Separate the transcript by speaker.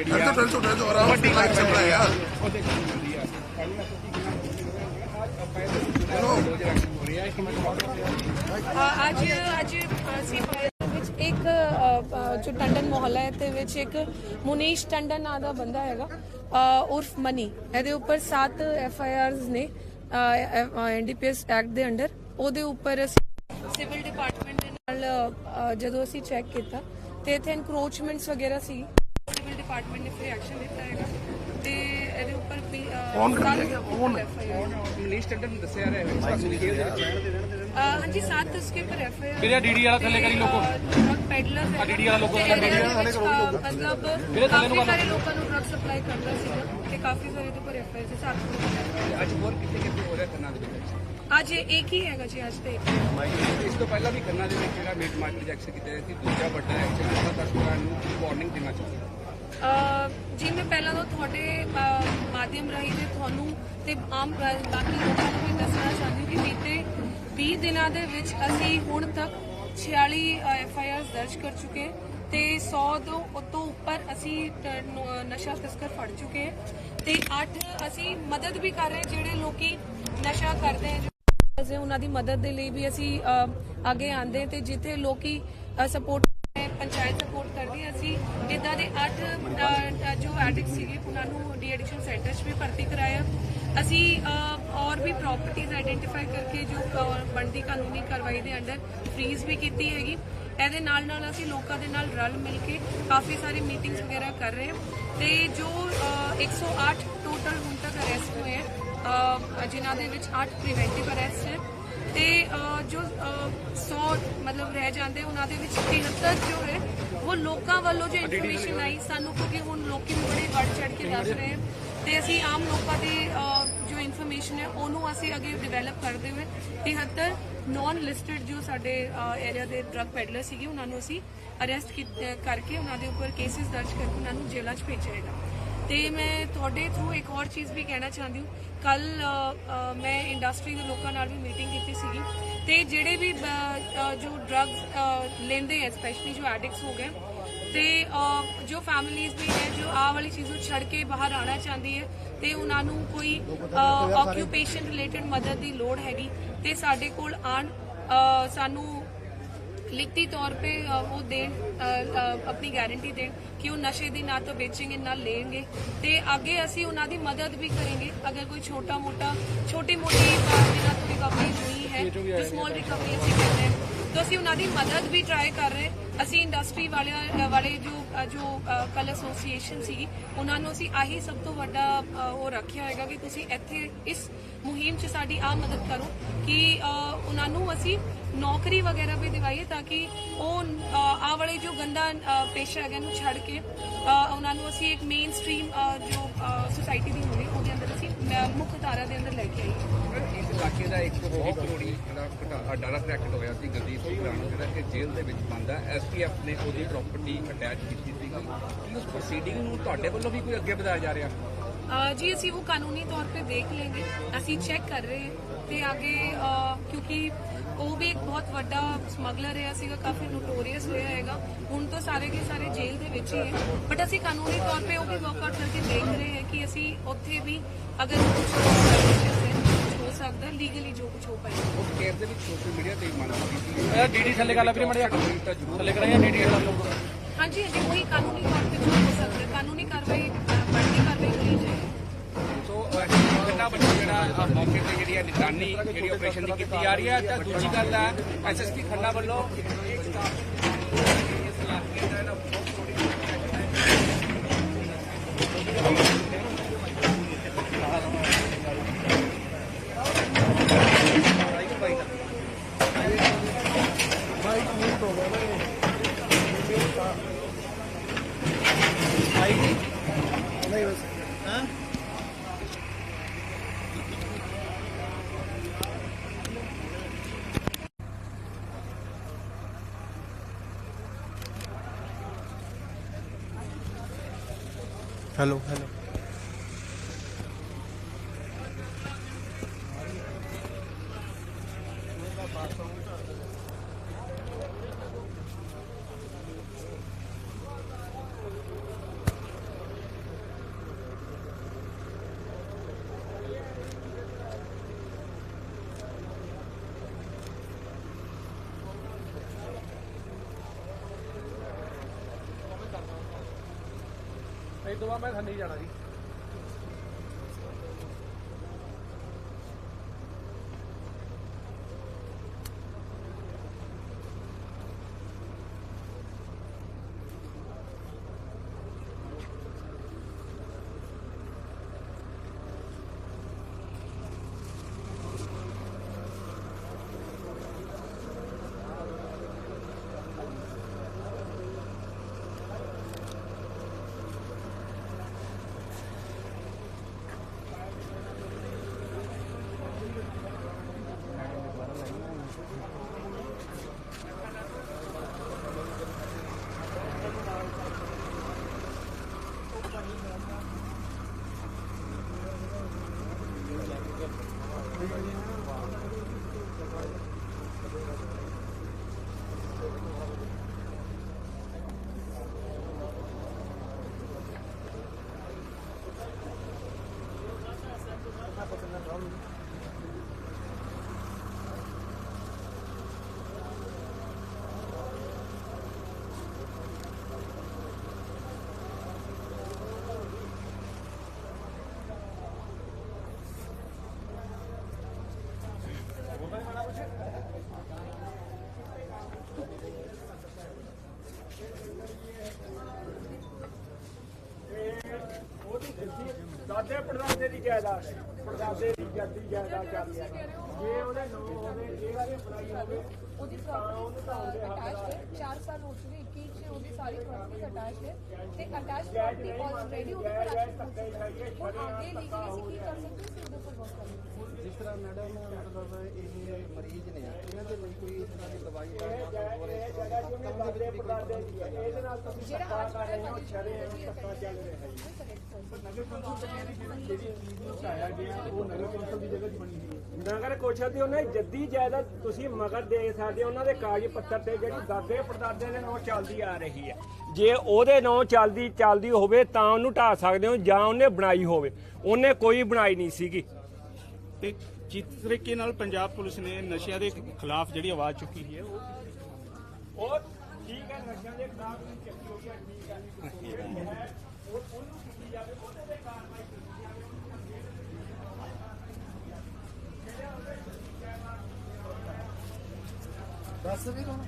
Speaker 1: ਜਿਹੜੀ
Speaker 2: ਡਰ
Speaker 1: ਆ?
Speaker 2: ਤੋਂ ਡਰ ਤੋਂ ਡਰ ਤੋਂ ਆਰਾਮ ਨਾਲ ਲਾਈਟ ਚੱਲ ਰਿਹਾ। ਯਾਰ
Speaker 1: ਉਹਦੇ ਕੀ ਹੁੰਦੀ ਆ। ਰੋਜ਼ ਐਕਸ਼ਨ ਹੋ ਰਿਹਾ ਹੈ ਕਿ ਮੈਂ
Speaker 3: ਅ, ਅੱਜ ਅੱਜ ਅਸੀਂ ਪਾਇਆ ਵਿੱਚ ਇੱਕ ਅ, ਅ, ਜੋ ਟੰਡਨ ਮੁਹੱਲਾ ਹੈ ਤੇ ਵਿੱਚ ਇੱਕ ਮੁਨੀਸ਼ ਟੰਡਨ ਨਾਂ ਦਾ ਬੰਦਾ ਹੈਗਾ ਉਰਫ ਮਨੀ। ਇਹਦੇ ਉੱਪਰ 7 ਐਫ ਆਈ ਆਰਸ ਨੇ ਐਨਡੀਪੀਐਸ ਐਕਟ ਦੇ ਅੰਡਰ। ਉਹਦੇ ਉੱਪਰ ਅਸੀਂ ਸਿਵਲ ਡਿਪਾਰਟਮੈਂਟ ਦੇ ਨਾਲ ਜਦੋਂ ਅਸੀਂ ਚੈੱਕ ਕੀਤਾ ਤੇ ਇੱਥੇ ਇਨਕਰੋਚਮੈਂਟਸ ਵਗੈਰਾ ਸੀ। ਸਿਵਲ ਡਿਪਾਰਟਮੈਂਟ ਨੇ ਫਿਰ ਐਕਸ਼ਨ ਲਿੱਤਾ ਹੈਗਾ ਤੇ ਇਹਦੇ ਉੱਪਰ ਵੀ
Speaker 2: ਕੌਣ ਕਰਦਾ ਹੈਗਾ? ਕੌਣ?
Speaker 1: ਮਨੀਸ਼ ਟੰਡਨ ਨੂੰ ਦੱਸਿਆ ਰਿਹਾ ਹੈ।
Speaker 3: ਹਾਂਜੀ ਸਾਤ ਤਸਕੇ ਪਰ ਐਫ
Speaker 4: ਵੀਰੇ ਡੀਡੀ ਵਾਲਾ ਥੱਲੇ ਕਰੀ ਲੋਕੋ।
Speaker 3: ਡਰਗ ਪੈਡਲਰ
Speaker 4: ਆਹ DD ਵਾਲਾ ਲੋਗੋ
Speaker 3: ਤੇ
Speaker 4: ਥੱਲੇ
Speaker 3: ਇਹਦੇ
Speaker 4: DD
Speaker 3: ਵਿੱਚ, ਅਹ, ਮਤਲਬ
Speaker 4: ਵੀਰੇ ਥੱਲੇ ਨੂੰ
Speaker 3: ਕਾਫੀ ਸਾਰੇ ਲੋਕਾਂ ਨੂੰ ਡਰਗ ਸਪਲਾਈ ਕਰਦਾ ਸੀਗਾ ਤੇ ਕਾਫੀ ਸਾਰੇ ਦੇ ਪਰ ਐਫ ਆਈ ਆਰ ਸਾਤ
Speaker 1: ਅੱਜ ਹੋਰ ਕਿੱਥੇ ਕਿੱਥੇ ਹੋ ਰਿਹਾ ਖੰਨਾ ਦੇ ਵਿੱਚ?
Speaker 3: ਅੱਜ ਇਹ ਇੱਕ ਹੀ ਹੈਗਾ ਜੀ ਅੱਜ ਤੇ?
Speaker 1: ਇਸ ਤੋਂ ਪਹਿਲਾਂ ਵੀ ਖੰਨਾ ਦੇ ਵਿੱਚ ਜਿਹੜਾ ਮੀਟ ਮਾਰਕੀਟ ਐਕਸ਼ਨ ਕੀਤਾ ਸੀ ਦੂਜਾ ਵੱਡਾ ਐਕਸ਼ਨ ਨਸ਼ਾ ਤਸਕਰਾਂ ਨੂੰ ਵਾਰਨਿੰਗ ਦੇਣਾ ਚਾਹੁੰਦਾ
Speaker 3: ਅਹ, ਮੈਂ ਪਹਿਲਾਂ ਤਾਂ ਤੁਹਾਡੇ ਮਾਧਿਅਮ ਰਾਹੀਂ ਤੇ ਤੁਹਾਨੂੰ ਤੇ ਆਮ ਬਾਕੀ ਲੋਕਾਂ ਨੂੰ ਵੀ ਦੱਸਣਾ ਚਾਹੁੰਦੀ ਕਿ ਬੀਤੇ 20 ਦਿਨਾਂ ਦੇ ਵਿੱਚ ਅਸੀਂ ਹੁਣ ਤੱਕ 46 ਐਫ ਆਈ ਆਰ ਦਰਜ ਕਰ ਚੁੱਕੇ ਤੇ 100 ਤੋਂ ਉਤੋਂ ਉੱਪਰ ਅਸੀਂ ਨਸ਼ਾ ਤਸਕਰ ਫੜ ਚੁੱਕੇ ਤੇ 8 ਅਸੀਂ ਮਦਦ ਵੀ ਕਰ ਰਹੇ ਜਿਹੜੇ ਲੋਕੀ ਨਸ਼ਾ ਕਰਦੇ ਹੈ ਅਸੀਂ ਉਹਨਾਂ ਦੀ ਮਦਦ ਦੇ ਲਈ ਵੀ ਅਸੀਂ ਅੱਗੇ ਆਂਦੇ ਤੇ ਜਿੱਥੇ ਲੋਕੀ ਸਪੋਰਟ ਪੰਚਾਇਤ ਸਪੋਰਟ ਕਰਦੀ ਅਸੀਂ ਇਦਾਂ ਦੇ 8 ਜੋ ਐਡਿਕਟ ਸੀਗੇ ਉਹਨਾਂ ਨੂੰ ਡੀ ਐਡਿਕਸ਼ਨ ਸੈਂਟਰ 'ਚ ਵੀ ਭਰਤੀ ਕਰਾਇਆ। ਅਸੀਂ ਔਰ ਵੀ ਪ੍ਰਾਪਰਟੀਆਂ ਆਈਡੈਂਟੀਫਾਈ ਕਰਕੇ ਜੋ ਬਣਦੀ ਕਾਨੂੰਨੀ ਕਾਰਵਾਈ ਦੇ ਅੰਡਰ ਫ੍ਰੀਜ਼ ਵੀ ਕੀਤੀ ਹੈਗੀ। ਇਹਦੇ ਨਾਲ ਨਾਲ ਅਸੀਂ ਲੋਕਾਂ ਦੇ ਨਾਲ ਰਲ ਮਿਲ ਕੇ ਕਾਫੀ ਸਾਰੀ ਮੀਟਿੰਗਸ ਵਗੈਰਾ ਕਰ ਰਹੇ ਹਾਂ। ਤੇ ਜੋ ਅ, 108 ਟੋਟਲ ਹੁਣ ਤੱਕ ਅਰੈਸਟ ਹੋਏ ਹੈ ਅ, ਜਿਨ੍ਹਾਂ ਦੇ ਵਿੱਚ 8 ਪ੍ਰੀਵੈਂਟਿਵ ਅਰੈਸਟ ਹੈ। ਤੇ ਜੋ ਅ, 100 ਮਤਲਬ ਰਹਿ ਜਾਂਦੇ ਉਹਨਾਂ ਦੇ ਵਿੱਚ 73 ਜੋ ਹੈ ਉਹ ਲੋਕਾਂ ਵੱਲੋਂ ਜੋ ਇਨਫੋਰਮੇਸ਼ਨ ਆਈ, ਸਾਨੂੰ ਕਿਉਂਕਿ ਹੁਣ ਲੋਕੀ ਵੀ ਬੜੇ ਵੱਧ ਚੜ ਕੇ ਦੱਸ ਰਹੇ ਹਨ। ਤੇ ਅਸੀਂ ਆਮ ਲੋਕਾਂ ਦੀ ਜੋ ਇਨਫੋਰਮੇਸ਼ਨ ਹੈ, ਉਹਨੂੰ ਅਸੀਂ ਅੱਗੇ ਡਿਵੈਲਪ ਕਰਦੇ ਹੋਏ 73 ਨਾਨ ਲਿਸਟਡ ਜੋ ਸਾਡੇ ਏਰੀਆ ਦੇ ਡਰਗ ਪੈਡਲਰ ਸੀਗੇ, ਉਹਨਾਂ ਨੂੰ ਅਸੀਂ ਅਰੈਸਟ ਕਰਕੇ ਉਹਨਾਂ ਦੇ ਉੱਪਰ ਕੇਸਿਸ ਦਰਜ ਕਰਕੇ ਉਹਨਾਂ ਨੂੰ ਜੇਲ੍ਹਾਂ 'ਚ ਭੇਜਿਆ ਹੈਗਾ। ਤੇ ਮੈਂ ਤੁਹਾਡੇ ਥਰੂ ਇੱਕ ਹੋਰ ਚੀਜ਼ ਵੀ ਕਹਿਣਾ ਚਾਹੁੰਦੀ ਹਾਂ। ਕੱਲ ਮੈਂ ਇੰਡਸਟਰੀ ਦੇ ਲੋਕਾਂ ਨਾਲ ਵੀ ਮੀਟਿੰਗ ਕੀਤੀ ਸੀਗੀ। ਤੇ ਜਿਹੜੇ ਵੀ जो ड्रग्स लेते हैं स्पेशली जो एडिक्ट्स हो गए। ਤੇ ਜੋ ਫੈਮਿਲੀਆਂ ਵੀ ਹੈ ਜੋ ਆਹ ਵਾਲੀ ਚੀਜ਼ ਨੂੰ ਛੱਡ ਕੇ ਬਾਹਰ ਆਣਾ ਚਾਹੁੰਦੀ ਹੈ ਤੇ ਉਹਨਾਂ ਨੂੰ ਕੋਈ ਆਕਿਊਪੇਸ਼ਨ ਰਿਲੇਟਡ ਮਦਦ ਦੀ ਲੋੜ ਹੈਗੀ ਤੇ ਸਾਡੇ ਕੋਲ ਆਣ ਸਾਨੂੰ ਲਿਖਤੀ ਤੌਰ ਤੇ ਉਹ ਦੇਣ ਆਪਣੀ ਗਾਰੰਟੀ ਦੇਣ ਕਿ ਉਹ ਨਸ਼ੇ ਦੀ ਨਾ ਤਾਂ ਵੇਚेंगे ਨਾ ਲੈਣਗੇ ਤੇ ਅੱਗੇ ਅਸੀਂ ਉਹਨਾਂ ਦੀ ਮਦਦ ਵੀ ਕਰਾਂਗੇ ਅਗਰ ਕੋਈ ਛੋਟਾ ਮੋਟਾ ਛੋਟੀ ਮੋਟੀ ਜਿਹਨਾਂ ਤੋਂ ਰਿਕਵਰੀ ਹੋਈ ਹੈ ਜੋ ਸਮਾਲ ਰਿਕਵਰੀ ਤਾਂ ਅਸੀਂ ਉਹਨਾਂ ਦੀ ਮਦਦ ਵੀ ਟਰਾਈ ਕਰ ਰਹੇ। ਅਸੀਂ ਇੰਡਸਟਰੀ ਵਾਲਿਆਂ ਵਾਲੇ ਜੋ ਜੋ ਕਲ ਐਸੋਸੀਏਸ਼ਨ ਸੀ ਉਹਨਾਂ ਨੂੰ ਅਸੀਂ ਆਹੀ ਸਭ ਤੋਂ ਵੱਡਾ ਉਹ ਰੱਖਿਆ ਹੋਏਗਾ ਕਿ ਤੁਸੀਂ ਇੱਥੇ ਇਸ ਮੁਹਿੰਮ 'ਚ ਸਾਡੀ ਆ ਮਦਦ ਕਰੋ ਕਿ ਉਹਨਾਂ ਨੂੰ ਅਸੀਂ ਨੌਕਰੀ ਵਗੈਰਾ ਵੀ ਦਿਵਾਈਏ ਤਾਂ ਕਿ ਉਹ ਅ, ਆਹ ਵਾਲੇ ਜੋ ਗੰਦਾ ਪੇਸ਼ਾ ਹੈਗਾ ਨੂੰ ਛੱਡ ਕੇ ਉਹਨਾਂ ਨੂੰ ਅਸੀਂ ਇੱਕ ਮੇਨ ਸਟ੍ਰੀਮ ਜੋ ਸੁਸਾਇਟੀ ਦੀ ਹੋਣੀ, ਉਹਦੇ ਅੰਦਰ ਅਸੀਂ, ਮ- ਮੁੱਖ ਧਾਰਾ ਦੇ ਅੰਦਰ ਲੈ ਕੇ ਆਈ।
Speaker 1: ਇਸ ਇਲਾਕੇ ਦਾ ਇੱਕ ਬਹੁਤ ਕਰੋੜੀ ਜਿਹੜਾ ਘਟਾ- ਡਾਲਰ ਐਕਟ ਹੋਇਆ ਸੀ ਗਲਦੀਪ ਸਿੰਘ ਰਾਣਾ ਜਿਹੜਾ ਕਿ ਜੇਲ੍ਹ ਦੇ ਵਿੱਚ ਬੰਦ ਹੈ ਐਸਪੀਐਫ ਨੇ ਉਹਦੀ ਪ੍ਰਾਪਰਟੀ ਅਟੈਚ ਕੀਤੀ ਸੀਗੀ। ਕੀ ਉਸ ਪ੍ਰੋਸੀਡਿੰਗ ਨੂੰ ਤੁਹਾਡੇ ਵੱਲੋਂ ਵੀ ਕੋਈ ਅੱਗੇ ਵਧਾਇਆ ਜਾ ਰਿਹਾ?
Speaker 3: ਜੀ ਅਸੀਂ ਉਹ ਕਾਨੂੰਨੀ ਤੌਰ ਤੇ ਦੇਖ ਲੈਂਗੇ ਅਸੀਂ ਚੈੱਕ ਕਰ ਰਹੇ ਹਾਂ ਤੇ ਅੱਗੇ ਕਿਉਂਕਿ ਉਹ ਵੀ ਇੱਕ ਬਹੁਤ ਵੱਡਾ ਸਮਗਲਰ ਰਿਹਾ ਸੀਗਾ ਕਾਫੀ ਨੋਟੋਰੀਅਸ ਰਿਹਾ ਹੈਗਾ। ਹੁਣ ਤਾਂ ਸਾਰੇ ਕੇ ਸਾਰੇ ਜੇਲ੍ਹ ਦੇ ਵਿੱਚ ਹੀ ਹੈ। ਬਟ ਅਸੀਂ ਕਾਨੂੰਨੀ ਤੌਰ ਤੇ ਉਹ ਵੀ ਵਰਕਆਊਟ ਕਰਕੇ ਦੇਖ ਰਹੇ ਹਾਂ ਕਿ ਅਸੀਂ ਉੱਥੇ ਵੀ ਅਗਰ ਕੁਝ ਹੋ ਸਕਦਾ ਲੀਗਲੀ ਜੋ ਕੁਝ ਹੋ ਪਾਏਗਾ।
Speaker 1: ਉਹ ਕੇਸ ਦੇ ਵਿੱਚ ਸੋਸ਼ਲ ਮੀਡੀਆ ਤੇ ਕੀਤੀ
Speaker 4: ਇਹ ਡੀਡੀ ਥੱਲੇ ਕਰ ਲੈ ਵੀਰੇ ਮੜਿਆ ਥੱਲੇ ਕਰਾਇਆ ਡੀਡੀ
Speaker 3: ਹਾਂਜੀ ਹਾਂਜੀ ਉਹੀ ਕਾਨੂੰਨੀ ਤੌਰ ਤੇ ਜੋ ਹੋ ਸਕਦਾ ਕਾਨੂੰਨੀ ਕਾਰਵਾਈ
Speaker 1: ਸੋ ਕਿੰਨਾ ਬੱਚਾ ਜਿਹੜਾ ਮੌਕੇ ਤੇ ਜਿਹੜੀ ਹੈ ਨਿਗਰਾਨੀ, ਜਿਹੜੀ ਆਪਰੇਸ਼ਨ ਦੀ ਕੀਤੀ ਜਾ ਰਹੀ ਹੈ? ਤਾਂ ਦੂਜੀ ਗੱਲ ਹੈ ਐਸਐਸਪੀ ਖੰਨਾ ਵੱਲੋਂ ਇੱਕ ਸਟਾਫ ਇਸ ਇਲਾਕੇ ਦਾ ਜਿਹੜਾ ਬਹੁਤ ਥੋੜੀ
Speaker 5: ਹੈਲੋ ਹੈਲੋ
Speaker 4: ਇਹ ਤੋਂ ਬਾਅਦ ਮੈਂ ਥੱਲੇ ਹੀ ਜਾਣਾ ਜੀ
Speaker 6: ਦਾਦੇ ਪੜਦਾਦੇ ਦੀ ਜਾਇਦਾਦ ਪੜਦਾਦੇ ਦੀ ਜੱਦੀ ਜਾਇਦਾਦ ਚੱਲਦੀ ਹੈ। ਜੇ ਉਹਦੇ ਨਾਂ ਹੋਵੇ, ਜੇ ਵਾਲੀ ਬਣਾਈ ਹੋਵੇ
Speaker 3: ਉਹਦੀ ਪ੍ਰਾਪਰਟੀ ਅਟੈਚਡ ਹੈ 4 ਸਾਲ ਹੋ ਚੁੱਕੇ 21 ਚ ਉਹਦੀ ਸਾਰੀ ਪ੍ਰਾਪਰਟੀ ਅਟੈਚਡ ਹੈ। ਤੇ ਅਟੈਚਡ ਪ੍ਰਾਪਰਟੀ ਆਲਰੇਡੀ ਉਹਦੇ ਪਰ ਐਕਸ਼ਨ ਹੋ ਚੁੱਕਾ ਹੈ। ਹੁਣ ਅੱਗੇ ਲੀਗਲੀ ਅਸੀਂ ਕੀ ਕਰ ਸਕਦੇ ਹਾਂ? ਅਸੀਂ ਉਹਦੇ ਉੱਪਰ ਵਰਕ ਕਰਾਂਗੇ
Speaker 5: ਜਿਸ ਤਰ੍ਹਾਂ ਮੈਡਮ ਮਤਲਬ ਇਹ ਮਰੀਜ਼ ਨੇ ਇਹਨਾਂ ਦੇ ਲਈ ਕੋਈ ਇਸ ਤਰ੍ਹਾਂ ਦੀ ਦਵਾਈ ਦਾ ਹੋਰ ਇਸ ਤਰ੍ਹਾਂ ਦੀ ਹਸਪਤਾਲ ਦੇ ਵਿੱਚ ਵੀ ਕੋਈ ਪ੍ਰਬੰਧ ਕੀਤਾ ਜਾਵੇ
Speaker 6: ਇਹਦੇ ਨਾਲ ਤੁਸੀਂ
Speaker 3: ਜਿਹੜਾ
Speaker 6: ਨਗਰ ਕੌਂਸਲ ਦੀ ਉਹਨੇ ਜੱਦੀ ਜਾਇਦਾਦ ਤੁਸੀਂ ਮਗਰ ਦੇ ਸਕਦੇ ਹੋ ਉਹਨਾਂ ਦੇ ਕਾਗਜ਼ ਪੱਤਰ ਤੇ ਜਿਹੜੀ ਦਾਦੇ ਪੜਦਾਦੇ ਦੇ ਨਾਂ ਚੱਲਦੀ ਆ ਰਹੀ ਹੈ। ਜੇ ਉਹਦੇ ਨਾਂ ਚੱਲਦੀ ਚੱਲਦੀ ਹੋਵੇ ਤਾਂ ਉਹਨੂੰ ਢਾ ਸਕਦੇ ਹੋ ਜਾਂ ਉਹਨੇ ਬਣਾਈ ਹੋਵੇ। ਉਹਨੇ ਕੋਈ ਬਣਾਈ ਨਹੀਂ ਸੀਗੀ।
Speaker 7: ਤੇ ਜਿਸ ਤਰੀਕੇ ਨਾਲ ਪੰਜਾਬ ਪੁਲਿਸ ਨੇ ਨਸ਼ਿਆਂ ਦੇ ਖਿਲਾਫ ਜਿਹੜੀ ਆਵਾਜ਼ ਚੁੱਕੀ ਹੈ ਉਹ
Speaker 6: ਉਹ ਠੀਕ ਹੈ ਨਸ਼ਿਆਂ ਦੇ ਖਿਲਾਫ ਚੱਕੀ ਹੋਈ ਹੈ ਠੀਕ ਹੈ। ਉਹਨੂੰ ਕੀਤੀ ਜਾਵੇ ਉਹਦੇ ਤੇ ਕਾਰਵਾਈ ਕੀਤੀ
Speaker 5: ਦੱਸ ਵੀ ਕੌਣ